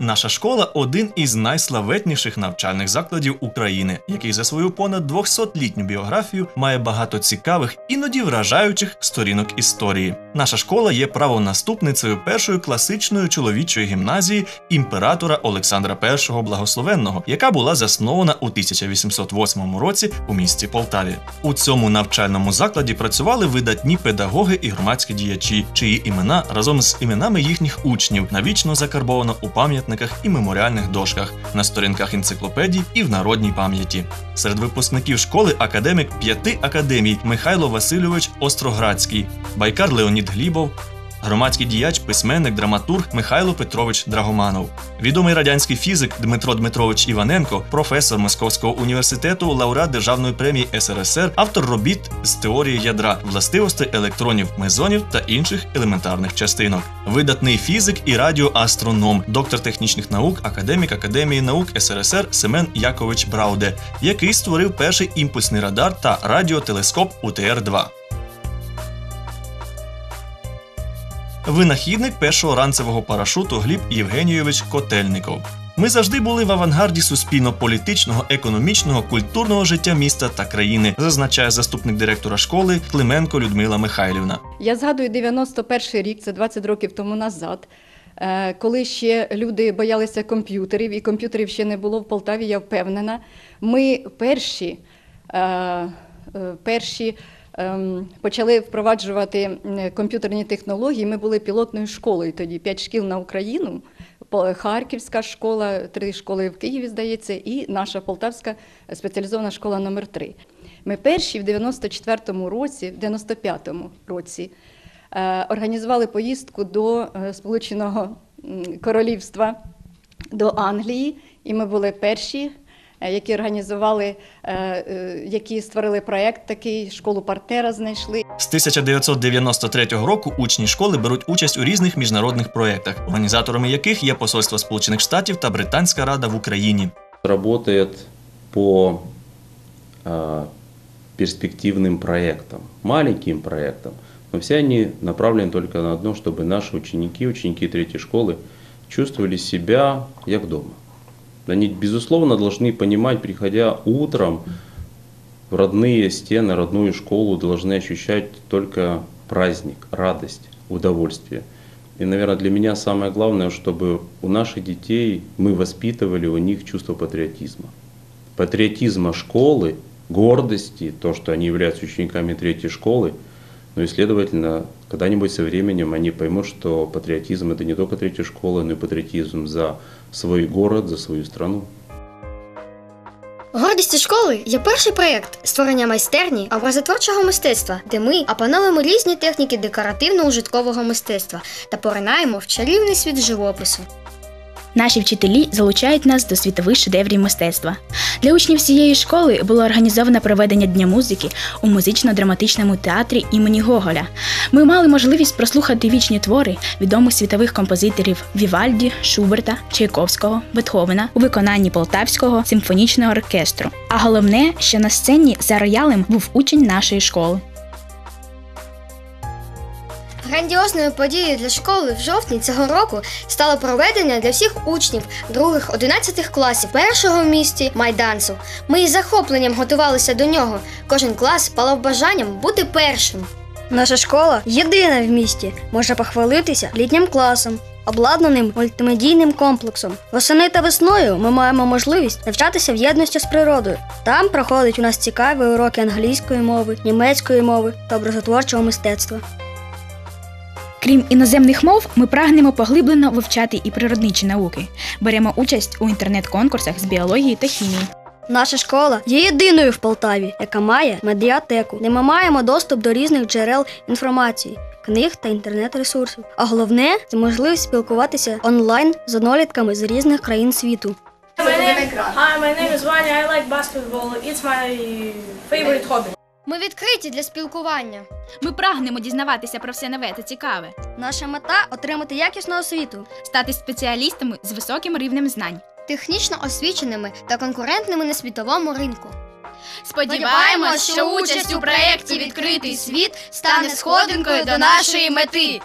Наша школа один із найславетніших навчальних закладів України, який за свою понад 200-літню біографію має багато цікавих, іноді вражаючих сторінок історії. Наша школа є правонаступницею першої класичної чоловічої гімназії імператора Олександра І Благословенного, яка була заснована у 1808 році у місті Полтаві. У цьому навчальному закладі працювали видатні педагоги і громадські діячі, чиї імена разом з іменами їхніх учнів навічно закарбовано у пам'ятниках і меморіальних дошках, на сторінках енциклопедій і в народній пам'яті. Серед випускників школи академік п'яти академій Михайло Васильович Остроградський, Байкар Леонід Глібов. Громадський діяч, письменник, драматург Михайло Петрович Драгоманов, відомий радянський фізик Дмитро Дмитрович Іваненко, професор Московського університету, лауреат Державної премії СРСР, автор робіт з теорії ядра, властивостей електронів, мезонів та інших елементарних частинок, видатний фізик і радіоастроном, доктор технічних наук, академік Академії наук СРСР Семен Якович Брауде, який створив перший імпульсний радар та радіотелескоп УТР-2. Винахідник першого ранцевого парашуту Гліб Євгенійович Котельников. Ми завжди були в авангарді суспільно-політичного, економічного, культурного життя міста та країни, зазначає заступник директора школи Клименко Людмила Михайлівна. Я згадую 91 рік, це 20 років тому назад, е, коли ще люди боялися комп'ютерів, і комп'ютерів ще не було в Полтаві, я впевнена. Ми перші, е, е, перші почали впроваджувати комп'ютерні технології. Ми були пілотною школою тоді, п'ять шкіл на Україну. Харківська школа, три школи в Києві, здається, і наша Полтавська спеціалізована школа номер 3 Ми перші в 94-му році, в 95-му році е, організували поїздку до е, Сполученого Королівства, до Англії, і ми були перші. е, Які організували, е, е, які створили проєкт такий, школу партнера знайшли. З 1993 року учні школи беруть участь у різних міжнародних проєктах, організаторами яких є Посольство Сполучених Штатів та Британська Рада в Україні. работает по а, перспективным проектам, маленьким проектам, но все они направлены только на одно, чтобы наши ученики, ученики третьей школы чувствовали себя как дома. Они, безусловно, должны понимать, приходя утром родные стены, родную школу, должны ощущать только праздник, радость, удовольствие. И, наверное, для меня самое главное, чтобы у наших детей мы воспитывали у них чувство патриотизма. Патриотизма школы, гордости, то, что они являются учениками третьей школы, ну и, следовательно, когда-нибудь со временем они поймут, что патриотизм – это не только третья школа, но и патриотизм за свой город, за свою страну. Гордістю школи є перший проєкт створення майстерні образотворчого мистецтва, де ми опановуємо різні техніки декоративно-ужиткового мистецтва та поринаємо в чарівний світ живопису. Наші вчителі залучають нас до світових шедеврів мистецтва. Для учнів цієї школи було організовано проведення Дня музики у музично-драматичному театрі імені Гоголя. Ми мали можливість прослухати вічні твори відомих світових композиторів Вівальді, Шуберта, Чайковського, Бетховена у виконанні Полтавського симфонічного оркестру. А головне, що на сцені за роялем був учень нашої школи. Грандіозною подією для школи в жовтні цього року стало проведення для всіх учнів других 11 класів першого в місті майданцу. Ми із захопленням готувалися до нього. Кожен клас палав бажанням бути першим. Наша школа єдина в місті, може похвалитися літнім класом, обладнаним мультимедійним комплексом. Восени та весною ми маємо можливість навчатися в єдності з природою. Там проходять у нас цікаві уроки англійської мови, німецької мови та образотворчого мистецтва. Крім іноземних мов, ми прагнемо поглиблено вивчати і природничі науки. Беремо участь у інтернет-конкурсах з біології та хімії. Наша школа є єдиною в Полтаві, яка має медіатеку, де ми маємо доступ до різних джерел інформації, книг та інтернет-ресурсів. А головне це можливість спілкуватися онлайн з однолітками з різних країн світу. Hi, my name is Vanya. I like basketball. It's my favorite hobby. Ми відкриті для спілкування. Ми прагнемо дізнаватися про все нове та цікаве, Наша мета отримати якісну освіту. стати спеціалістами з високим рівнем знань. технічно освіченими та конкурентними на світовому ринку. Сподіваємось, що участь у проєкті Відкритий світ стане сходинкою до нашої мети.